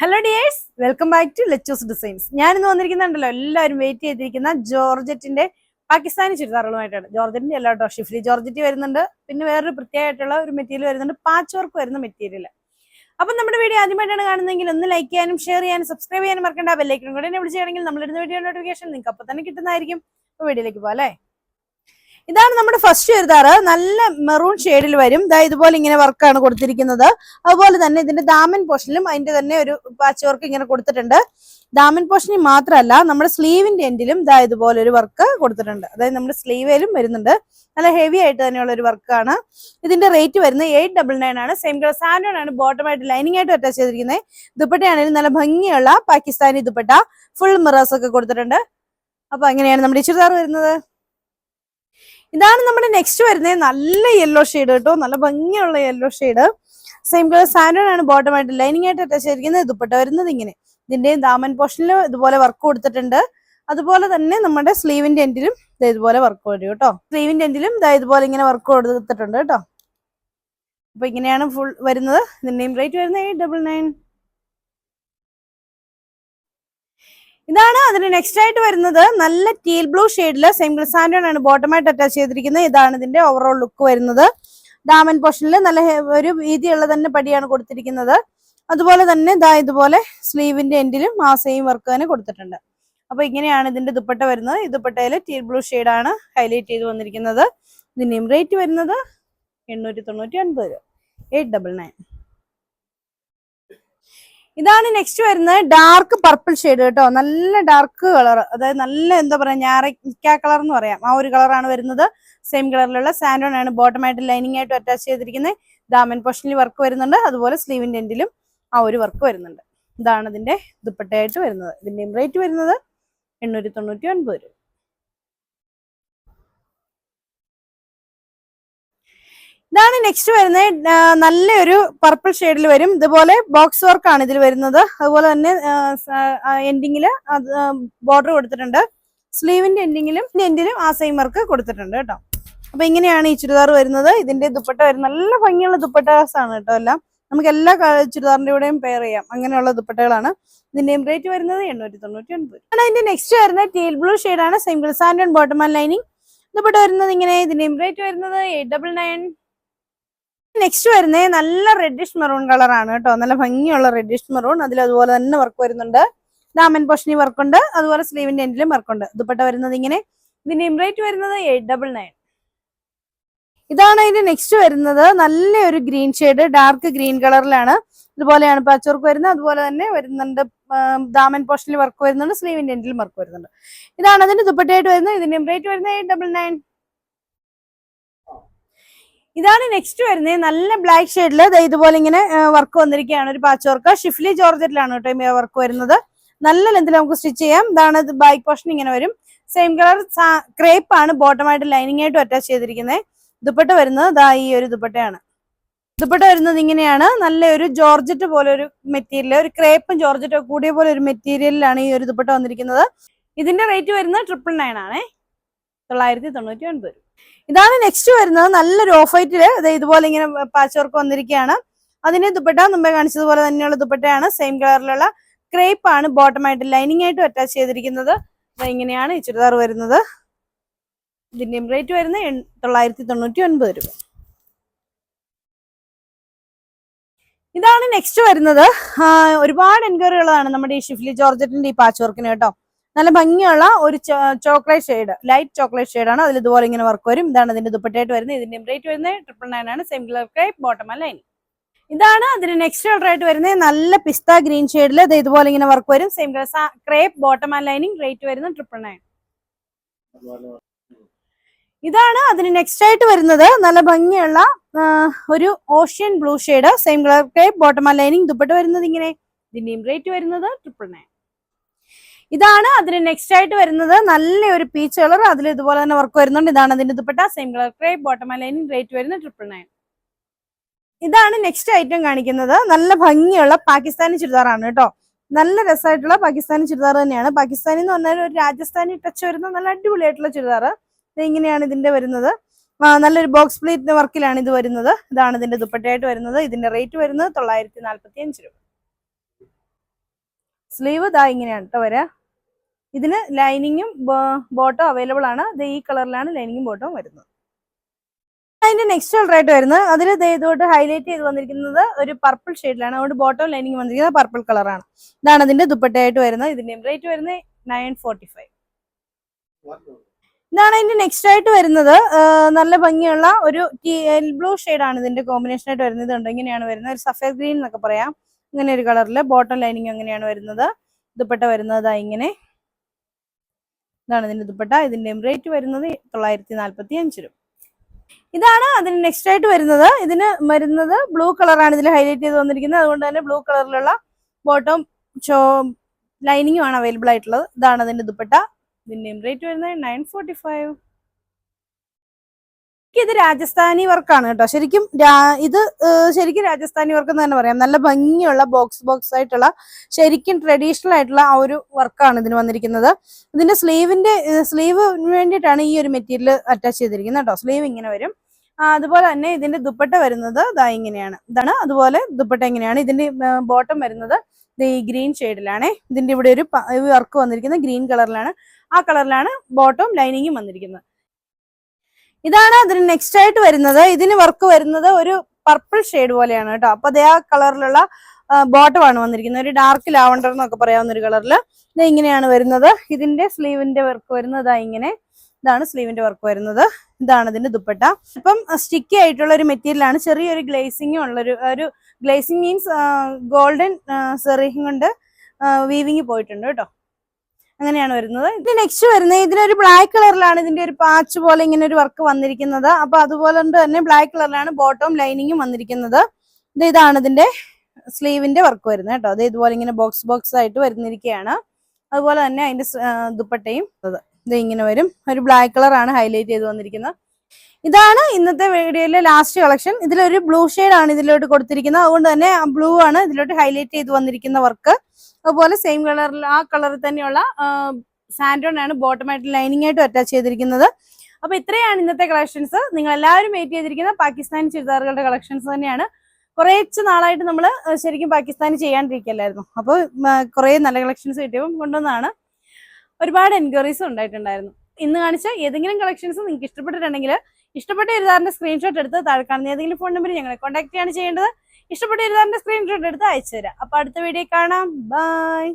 Hello dears welcome back to ലെച്ചോസ് designs ഞാനിന്ന് വന്നിരിക്കുന്നുണ്ടല്ലോ എല്ലാവരും വെയിറ്റ് ചെയ്തിരിക്കുന്ന ജോർജറ്റിന്റെ പാകിസ്ഥാനി ചുരിദാറുകളുമായിട്ടാണ്. ജോർജറ്റിന്റെ എല്ലാ കേട്ടോ ഷിഫ്ലി ജോർജറ്റ് വരുന്നുണ്ട് പിന്നെ വേറൊരു പ്രത്യേകമായിട്ടുള്ള ഒരു മെറ്റീരിയൽ വരുന്നുണ്ട് പാച്ച് വർക്ക് വരുന്ന മെറ്റീരിയൽ അപ്പം നമ്മുടെ വീഡിയോ ആദ്യമായിട്ടാണ് കാണുന്നതെങ്കിൽ ഒന്ന് ലൈക്ക് ചെയ്യാനും ഷെയർ ചെയ്യാനും സബ്സ്ക്രൈബ് ചെയ്യാനും മറക്കേണ്ട. ബെല്ലൈക്കനും കൂടെ എന്നെ വിളിച്ചാണെങ്കിൽ നമ്മളിരുന്ന വീഡിയോ നോട്ടിഫിക്കേഷൻ നിങ്ങൾക്ക് അപ്പം തന്നെ കിട്ടുന്നതായിരിക്കും. വീഡിയോയിലേക്ക് പോകാം അല്ലേ? ഇതാണ് നമ്മുടെ ഫസ്റ്റ് ചുരിദാറ്. നല്ല മെറൂൺ ഷെയ്ഡിൽ വരും. ഇതാ ഇതുപോലെ ഇങ്ങനെ വർക്കാണ് കൊടുത്തിരിക്കുന്നത്. അതുപോലെ തന്നെ ഇതിന്റെ ദാമൻ പോർഷനിലും അതിന്റെ തന്നെ ഒരു പാച്ച് വർക്ക് ഇങ്ങനെ കൊടുത്തിട്ടുണ്ട്. ദാമൻ പോർഷനിൽ മാത്രമല്ല നമ്മുടെ സ്ലീവിന്റെ എൻഡിലും ഇതാ ഇതുപോലെ ഒരു വർക്ക് കൊടുത്തിട്ടുണ്ട്. അതായത് നമ്മുടെ സ്ലീവേലും വരുന്നുണ്ട്. നല്ല ഹെവി ആയിട്ട് തന്നെയുള്ള ഒരു വർക്കാണ് ഇതിന്റെ റേറ്റ് വരുന്നത് എയ്റ്റ് ഡബിൾ നയൻ ആണ്. സെയിം കളർ സാൻഡോൺ ആണ്. ബോട്ടം ആയിട്ട് ലൈനിങ് ആയിട്ട് അറ്റാച്ച് ചെയ്തിരിക്കുന്നത്. ദുപ്പട്ടയാണെങ്കിലും നല്ല ഭംഗിയുള്ള പാകിസ്ഥാനി ദുപ്പട്ട. ഫുൾ മിറേഴ്സ് ഒക്കെ കൊടുത്തിട്ടുണ്ട്. അപ്പൊ അങ്ങനെയാണ് നമ്മുടെ ചുരിദാർ വരുന്നത്. ഇതാണ് നമ്മുടെ നെക്സ്റ്റ് വരുന്നത്. നല്ല യെല്ലോ ഷെയ്ഡ് കേട്ടോ. നല്ല ഭംഗിയുള്ള യെല്ലോ ഷെയ്ഡ് സെയിം കളർ സാൻഡേർഡ് ആണ്. ബോട്ടം ആയിട്ട് ലൈനിങ് ആയിട്ട് അറ്റാച്ച് ചെയ്തിരിക്കുന്നത്. ദുപ്പട്ട വരുന്നത് ഇങ്ങനെ. ഇതിന്റെയും ദാമൻ പോർഷനിൽ ഇതുപോലെ വർക്ക് കൊടുത്തിട്ടുണ്ട്. അതുപോലെ തന്നെ നമ്മുടെ സ്ലീവിന്റെ എൻഡിലും ഇതുപോലെ വർക്ക് വരും കേട്ടോ. സ്ലീവിന്റെ എൻഡിലും ഇതുപോലെ ഇങ്ങനെ വർക്ക് കൊടുത്തിട്ടുണ്ട് കേട്ടോ. അപ്പൊ ഇങ്ങനെയാണ് ഫുൾ വരുന്നത്. ഇതിന്റെയും റേറ്റ് വരുന്നത്. എയ്റ്റ് ഡബിൾ നയൻ ഇതാണ് അതിന് നെക്സ്റ്റ് ആയിട്ട് വരുന്നത് നല്ല ടീൽ ബ്ലൂ ഷെയ്ഡിൽ സെയിം സാൻഡോൺ ആണ് ബോട്ടമായിട്ട് അറ്റാച്ച് ചെയ്തിരിക്കുന്നത്. ഇതാണ് ഇതിന്റെ ഓവറോൾ ലുക്ക് വരുന്നത്. ഡാമൻ പോർഷനിൽ നല്ല ഒരു വീതിയുള്ള തന്നെ പടിയാണ് കൊടുത്തിരിക്കുന്നത്. അതുപോലെ തന്നെ ഇതാ ഇതുപോലെ സ്ലീവിന്റെ എൻഡിലും ആ സെയിം വർക്ക് തന്നെ കൊടുത്തിട്ടുണ്ട്. അപ്പൊ ഇങ്ങനെയാണ് ഇതിന്റെ ദുപ്പട്ട വരുന്നത്. ഈ ദുപ്പട്ടയിൽ ടീൽ ബ്ലൂ ആണ് ഹൈലൈറ്റ് ചെയ്ത് വന്നിരിക്കുന്നത്. ഇതിന്റെയും റേറ്റ് വരുന്നത് എണ്ണൂറ്റി തൊണ്ണൂറ്റി ഒൻപത് രൂപ. എയ്റ്റ് ഡബിൾ നയൻ ഇതാണ് നെക്സ്റ്റ് വരുന്നത് ഡാർക്ക് പർപ്പിൾ ഷെയ്ഡ് കേട്ടോ. നല്ല ഡാർക്ക് കളർ അതായത് നല്ല എന്താ പറയാ ഞാറക്ക കളർ എന്ന് പറയാം. ആ ഒരു കളറാണ് വരുന്നത്. സെയിം കളറിലുള്ള സാൻഡോൺ ആണ്. ബോട്ടം ആയിട്ട് ലൈനിങ് ആയിട്ട് അറ്റാച്ച് ചെയ്തിരിക്കുന്നത്. ദാമൻ പോഷനിൽ വർക്ക് വരുന്നുണ്ട്. അതുപോലെ സ്ലീവിന്റെ എൻഡിലും ആ ഒരു വർക്ക് വരുന്നുണ്ട്. ഇതാണ് ഇതിന്റെ ദുപ്പട്ടയായിട്ട് വരുന്നത്. ഇതിന്റെയും റേറ്റ് വരുന്നത് എണ്ണൂറ്റി തൊണ്ണൂറ്റി ഒൻപത് രൂപ. ഇതാണ് നെക്സ്റ്റ് വരുന്നത്. നല്ലൊരു പർപ്പിൾ ഷെയ്ഡിൽ വരും. ഇതുപോലെ ബോക്സ് വർക്ക് ആണ് ഇതിൽ വരുന്നത്. അതുപോലെ തന്നെ എൻഡിങ്ങിൽ ബോർഡർ കൊടുത്തിട്ടുണ്ട്. സ്ലീവിന്റെ എൻഡിങ്ങിലും എൻഡിലും ആ സെയിം വർക്ക് കൊടുത്തിട്ടുണ്ട് കേട്ടോ. അപ്പൊ ഇങ്ങനെയാണ് ഈ ചുരിദാർ വരുന്നത്. ഇതിന്റെ ദുപ്പട്ട വരുന്നത് നല്ല ഭംഗിയുള്ള ദുപ്പട്ടാസ് ആണ് കേട്ടോ എല്ലാം. നമുക്ക് എല്ലാ ചുരിദാറിന്റെ കൂടെയും പെയർ ചെയ്യാം. അങ്ങനെയുള്ള ദുപ്പട്ടകളാണ്. ഇതിന്റെ റേറ്റ് വരുന്നത് എണ്ണൂറ്റി തൊണ്ണൂറ്റി ഒൻപത് അതിന്റെ നെക്സ്റ്റ് വരുന്നത് ടീൽ ബ്ലൂ ആണ്. Single sand and bottom and lining dupatta വരുന്നത് ഇങ്ങനെ. ഇതിന്റെ റേറ്റ് വരുന്നത് എയ്റ്റ് ഡബിൾ നയൻ നെക്സ്റ്റ് വരുന്നത് നല്ല റെഡിഷ് മെറൂൺ കളർ ആണ് കേട്ടോ. നല്ല ഭംഗിയുള്ള റെഡിഷ് മെറൂൺ അതിൽ അതുപോലെ തന്നെ വർക്ക് വരുന്നുണ്ട്. ദാമൻ പോഷണി വർക്ക് ഉണ്ട്. അതുപോലെ സ്ലീവിന്റെ എൻഡിലും വർക്ക് ഉണ്ട്. ദുപ്പട്ട വരുന്നത് ഇങ്ങനെ. ഇതിന്റെ റേറ്റ് വരുന്നത് എയ്റ്റ് ഡബിൾ നയൻ ഇതാണ് ഇതിന്റെ നെക്സ്റ്റ് വരുന്നത്. നല്ലൊരു ഗ്രീൻ ഷെയ്ഡ് ഡാർക്ക് ഗ്രീൻ കളറിലാണ് ഇതുപോലെയാണ് പച്ച വർക്ക് വരുന്നത്. അതുപോലെ തന്നെ വരുന്നുണ്ട് ദാമൻ പോഷനിൽ വർക്ക് വരുന്നുണ്ട് സ്ലീവിന്റെ എൻഡിലും വർക്ക് വരുന്നുണ്ട്. ഇതാണ് അതിന്റെ ദുപ്പട്ടയായിട്ട് വരുന്നത്. ഇതിന്റെ റേറ്റ് വരുന്നത് എയ്റ്റ് ഡബിൾ നയൻ ഇതാണ് നെക്സ്റ്റ് വരുന്നത്. നല്ല ബ്ലാക്ക് ഷെയ്ഡിൽ ഇതുപോലെ ഇങ്ങനെ വർക്ക് വന്നിരിക്കുകയാണ്. ഒരു പാച്ച് വർക്ക് ഷിഫ്ലി ജോർജറ്റിലാണ് കേട്ടോ വർക്ക് വരുന്നത്. നല്ല ലെന്തിൽ നമുക്ക് സ്റ്റിച്ച് ചെയ്യാം. ഇതാണ് ബാക്ക് പോർഷൻ ഇങ്ങനെ വരും. സെയിം കളർ ക്രേപ്പ് ആണ് ബോട്ടമായിട്ട് ലൈനിങ് ആയിട്ട് അറ്റാച്ച് ചെയ്തിരിക്കുന്നത്. ദുപ്പട്ട വരുന്നത് ദാ ഈ ഒരു ദുപ്പട്ടയാണ്. ദുപ്പട്ട വരുന്നത് ഇങ്ങനെയാണ്. നല്ല ഒരു ജോർജറ്റ് പോലെ ഒരു മെറ്റീരിയൽ ഒരു ക്രേപ്പും ജോർജറ്റും കൂടിയ പോലെ ഒരു മെറ്റീരിയലിലാണ് ഈ ഒരു ദുപ്പട്ട വന്നിരിക്കുന്നത്. ഇതിന്റെ റേറ്റ് വരുന്നത് ട്രിപ്പിൾ നയൻ ആണേ. തൊള്ളായിരത്തി തൊണ്ണൂറ്റി ഒൻപത് ഇതാണ് നെക്സ്റ്റ് വരുന്നത്. നല്ലൊരു ഓഫ് വൈറ്റിൽ ഇതുപോലെ ഇങ്ങനെ പാച്ച് വർക്ക് വന്നിരിക്കുകയാണ്. അതിന് ദുപ്പട്ട മുമ്പേ കാണിച്ചതുപോലെ തന്നെയുള്ള ദുപ്പട്ടയാണ്. സെയിം കളറിലുള്ള ക്രേപ്പ് ആണ് ബോട്ടം ആയിട്ട് ലൈനിങ് ആയിട്ട് അറ്റാച്ച് ചെയ്തിരിക്കുന്നത്. ഇങ്ങനെയാണ് ഈ ചുരിദാർ വരുന്നത്. ഇതിന്റെ റേറ്റ് വരുന്നത് തൊള്ളായിരത്തി തൊണ്ണൂറ്റി ഒൻപത് രൂപ. ഇതാണ് നെക്സ്റ്റ് വരുന്നത്. ഒരുപാട് ഒരുപാട് എൻക്വയറികളാണ് നമ്മുടെ ഈ ഷിഫ്ലി ജോർജറ്റിന്റെ ഈ പാച്ച് വർക്കിന് കേട്ടോ. നല്ല ഭംഗിയുള്ള ഒരു chocolate shade light chocolate shade ആണ് അതിൽ ഇതുപോലെ ഇങ്ങനെ വർക്ക് വരും. ഇതാണ് ഇതിന്റെ ദുപ്പട്ടയായിട്ട് വരുന്നത്. ഇതിന്റെ റേറ്റ് വരുന്നത് ട്രിപ്പിൾ നയൻ ആണ്. Same colour crepe bottom line ഇതാണ് അതിന് നെക്സ്റ്റ് കളർ ആയിട്ട് വരുന്നത്. നല്ല പിസ്ത ഗ്രീൻ ഷെയ്ഡിൽ ഇത് ഇതുപോലെ ഇങ്ങനെ വർക്ക് വരും. Same colour crepe bottom and lining rate വരുന്നത് ട്രിപ്പിൾ നയൻ ഇതാണ് അതിന് നെക്സ്റ്റ് ആയിട്ട് വരുന്നത്. നല്ല ഭംഗിയുള്ള ഒരു ocean blue shade same colour crepe bottom and lining dupatta വരുന്നത് ഇങ്ങനെ. ഇതിന്റെയും റേറ്റ് വരുന്നത് ട്രിപ്പിൾ നയൻ ഇതാണ് അതിന് നെക്സ്റ്റ് ആയിട്ട് വരുന്നത്. നല്ല ഒരു പീച്ച് കളർ അതിൽ ഇതുപോലെ തന്നെ വർക്ക് വരുന്നുണ്ട്. ഇതാണ് അതിന്റെ dupatta. Same colour crepe bottom aligning lining rate വരുന്ന ട്രിപ്പിൾ നയൻ ഇതാണ് നെക്സ്റ്റ് ഐറ്റം കാണിക്കുന്നത്. നല്ല ഭംഗിയുള്ള പാകിസ്ഥാനി ചുരിദാറാണ് കേട്ടോ. നല്ല രസമായിട്ടുള്ള പാകിസ്ഥാനി ചുരിദാർ തന്നെയാണ്. പാകിസ്ഥാനി എന്ന് പറഞ്ഞാൽ ഒരു രാജസ്ഥാനി ടച്ച് വരുന്ന നല്ല അടിപൊളിയായിട്ടുള്ള ചുരിദാർ. ഇങ്ങനെയാണ് ഇതിന്റെ വരുന്നത്. നല്ലൊരു ബോക്സ് പ്ലേറ്റ് വർക്കിലാണ് ഇത് വരുന്നത്. ഇതാണ് ഇതിന്റെ ദുപ്പട്ടയായിട്ട് വരുന്നത്. ഇതിന്റെ റേറ്റ് വരുന്നത് തൊള്ളായിരത്തി നാൽപ്പത്തി അഞ്ച് രൂപ. സ്ലീവ് ഇതാ ഇങ്ങനെയാണ് കേട്ടോ വരാ. ഇതിന് ലൈനിങ്ങും ബോട്ടോ അവൈലബിൾ ആണ്. ഈ കളറിലാണ് ലൈനിങ്ങും ബോട്ടവും വരുന്നത്. അതിന്റെ നെക്സ്റ്റ് കളർ ആയിട്ട് വരുന്നത്. അതിൽ ഇതോട്ട് ഹൈലൈറ്റ് ചെയ്ത് വന്നിരിക്കുന്നത് ഒരു പർപ്പിൾ ഷെയ്ഡിലാണ് അതുകൊണ്ട് ബോട്ടോ ലൈനിങ് വന്നിരിക്കുന്നത് പർപ്പിൾ കളറാണ് ഇതാണ് അതിന്റെ ദുപ്പട്ടയായിട്ട് വരുന്നത്. ഇതിന്റെ റേറ്റ് വരുന്നത് നയൻ ഫോർട്ടി ഫൈവ് ഇതാണ് അതിന്റെ നെക്സ്റ്റ് ആയിട്ട് വരുന്നത്. നല്ല ഭംഗിയുള്ള ഒരു ബ്ലൂ ആണ് ഇതിന്റെ കോമ്പിനേഷൻ ആയിട്ട് വരുന്നത്. ഇതുണ്ട് ഇങ്ങനെയാണ് വരുന്നത്. ഒരു സഫേദ് ഗ്രീൻ എന്നൊക്കെ പറയാം. ഇങ്ങനെ ഒരു കളറിൽ ബോട്ടം ലൈനിങ് അങ്ങനെയാണ് വരുന്നത്. ദുപ്പട്ട വരുന്നത് ഇങ്ങനെ. ഇതാണ് ഇതിന്റെ ദുപ്പട്ട. ഇതിന്റെ റേറ്റ് വരുന്നത് തൊള്ളായിരത്തി നാല്പത്തി അഞ്ച് രൂപ. ഇതാണ് അതിന് നെക്സ്റ്റ് ആയിട്ട് വരുന്നത്. ഇതിന് വരുന്നത് ബ്ലൂ കളറാണ് ഇതിൽ ഹൈലൈറ്റ് ചെയ്ത് വന്നിരിക്കുന്നത്. അതുകൊണ്ട് തന്നെ ബ്ലൂ കളറിലുള്ള ബോട്ടം ചോ ലൈനിങ്ങും ആണ് അവൈലബിൾ ആയിട്ടുള്ളത്. ഇതാണ് അതിന്റെ ദുപ്പട്ട. ഇതിന്റെയും റേറ്റ് വരുന്നത് നയൻ ഫോർട്ടി ഫൈവ് ഇത് രാജസ്ഥാനി വർക്കാണ് കേട്ടോ. ശരിക്കും ഇത് ശരിക്കും രാജസ്ഥാനി വർക്ക് എന്ന് തന്നെ പറയാം. നല്ല ഭംഗിയുള്ള ബോക്സ് ബോക്സ് ആയിട്ടുള്ള ശരിക്കും ട്രഡീഷണൽ ആയിട്ടുള്ള ആ ഒരു വർക്കാണ് ഇതിന് വന്നിരിക്കുന്നത്. ഇതിന്റെ സ്ലീവിന്റെ സ്ലീവ് വേണ്ടിയിട്ടാണ് ഈ ഒരു മെറ്റീരിയൽ അറ്റാച്ച് ചെയ്തിരിക്കുന്നത് കേട്ടോ. സ്ലീവ് ഇങ്ങനെ വരും. അതുപോലെ തന്നെ ഇതിന്റെ ദുപ്പട്ട വരുന്നത് ഇതാ ഇങ്ങനെയാണ്. ഇതാണ്. അതുപോലെ ദുപ്പട്ട എങ്ങനെയാണ്? ഇതിന്റെ ബോട്ടം വരുന്നത് ഈ ഗ്രീൻ ഷെയ്ഡിലാണ് ഇതിന്റെ ഇവിടെ ഒരു വർക്ക് വന്നിരിക്കുന്നത് ഗ്രീൻ കളറിലാണ് ആ കളറിലാണ് ബോട്ടവും ലൈനിങ്ങും വന്നിരിക്കുന്നത്. ഇതാണ് അതിന് നെക്സ്റ്റ് ആയിട്ട് വരുന്നത്. ഇതിന് വർക്ക് വരുന്നത് ഒരു പർപ്പിൾ ഷെയ്ഡ് പോലെയാണ് കേട്ടോ. അപ്പൊ അതേ ആ കളറിലുള്ള ബോട്ടം ആണ് വന്നിരിക്കുന്നത്. ഒരു ഡാർക്ക് ലാവണ്ടർ എന്നൊക്കെ പറയാവുന്ന ഒരു കളറിൽ ഇത് ഇങ്ങനെയാണ് വരുന്നത്. ഇതിന്റെ സ്ലീവിന്റെ വർക്ക് വരുന്നത് ഇങ്ങനെ. ഇതാണ് സ്ലീവിന്റെ വർക്ക് വരുന്നത്. ഇതാണ് ഇതിന്റെ ദുപ്പട്ട. ഇപ്പം സ്റ്റിക്കി ആയിട്ടുള്ള ഒരു മെറ്റീരിയൽ ആണ്. ചെറിയൊരു ഗ്ലേസിംഗ് ഉള്ള ഒരു ഗ്ലേസിംഗ് മീൻസ് ഗോൾഡൻ സെറിയും കൊണ്ട് വീവിങ് പോയിട്ടുണ്ട് കേട്ടോ. അങ്ങനെയാണ് വരുന്നത്. ഇത് നെക്സ്റ്റ് വരുന്നത്. ഇതിനൊരു ബ്ലാക്ക് കളറിലാണ് ഇതിന്റെ ഒരു പാച്ച് പോലെ ഇങ്ങനെ ഒരു വർക്ക് വന്നിരിക്കുന്നത്. അപ്പൊ അതുപോലെ തന്നെ ബ്ലാക്ക് കളറിലാണ് ബോട്ടം ലൈനിങ്ങും വന്നിരിക്കുന്നത്. ഇത് ഇതാണ് ഇതിന്റെ സ്ലീവിന്റെ വർക്ക് വരുന്നത് കേട്ടോ. അത് ഇതുപോലെ ഇങ്ങനെ ബോക്സ് ബോക്സ് ആയിട്ട് വരുന്നിരിക്കുകയാണ് അതുപോലെ തന്നെ അതിന്റെ ദുപ്പട്ടയും ഇത് ഇങ്ങനെ വരും. ഒരു ബ്ലാക്ക് കളറാണ് ഹൈലൈറ്റ് ചെയ്ത് വന്നിരിക്കുന്നത്. ഇതാണ് ഇന്നത്തെ വീഡിയോയിലെ ലാസ്റ്റ് കളക്ഷൻ ഇതിലൊരു ബ്ലൂ ആണ് ഇതിലോട്ട് കൊടുത്തിരിക്കുന്നത്. അതുകൊണ്ട് തന്നെ ബ്ലൂ ആണ് ഇതിലോട്ട് ഹൈലൈറ്റ് ചെയ്ത് വന്നിരിക്കുന്ന വർക്ക് അതുപോലെ സെയിം കളറിൽ ആ കളറിൽ തന്നെയുള്ള സാൻഡോൺ ആണ് ബോട്ടമായിട്ട് ലൈനിങ് ആയിട്ട് അറ്റാച്ച് ചെയ്തിരിക്കുന്നത്. അപ്പൊ ഇത്രയാണ് ഇന്നത്തെ കളക്ഷൻസ് നിങ്ങൾ എല്ലാവരും വെയിറ്റ് ചെയ്തിരിക്കുന്ന പാകിസ്ഥാനി ചുരിദാറുകളുടെ കളക്ഷൻസ് തന്നെയാണ്. കുറേച്ച് നാളായിട്ട് നമ്മൾ ശരിക്കും പാകിസ്ഥാനി ചെയ്യാണ്ടിരിക്കല്ലായിരുന്നു. അപ്പോൾ കുറേ നല്ല കളക്ഷൻസ് കിട്ടിയപ്പോൾ കൊണ്ടുവന്നതാണ്. ഒരുപാട് എൻക്വയറീസ് ഉണ്ടായിട്ടുണ്ടായിരുന്നു. ഇന്ന് കാണിച്ച ഏതെങ്കിലും കളക്ഷൻസ് നിങ്ങൾക്ക് ഇഷ്ടപ്പെട്ടിട്ടുണ്ടെങ്കിൽ ഇഷ്ടപ്പെട്ട എഴുതാറിന്റെ സ്ക്രീൻഷോട്ട് എടുത്ത് താഴെ കാണുന്ന ഏതെങ്കിലും ഫോൺ നമ്പറിൽ ഞങ്ങളെ കോൺടാക്ട് ചെയ്യാണ് ചെയ്യേണ്ടത്. ഇഷ്ടപ്പെട്ട എഴുതാറിന്റെ സ്ക്രീൻഷോട്ട് എടുത്ത് അയച്ചു തരാം അപ്പൊ അടുത്ത വീഡിയോ കാണാം. ബൈ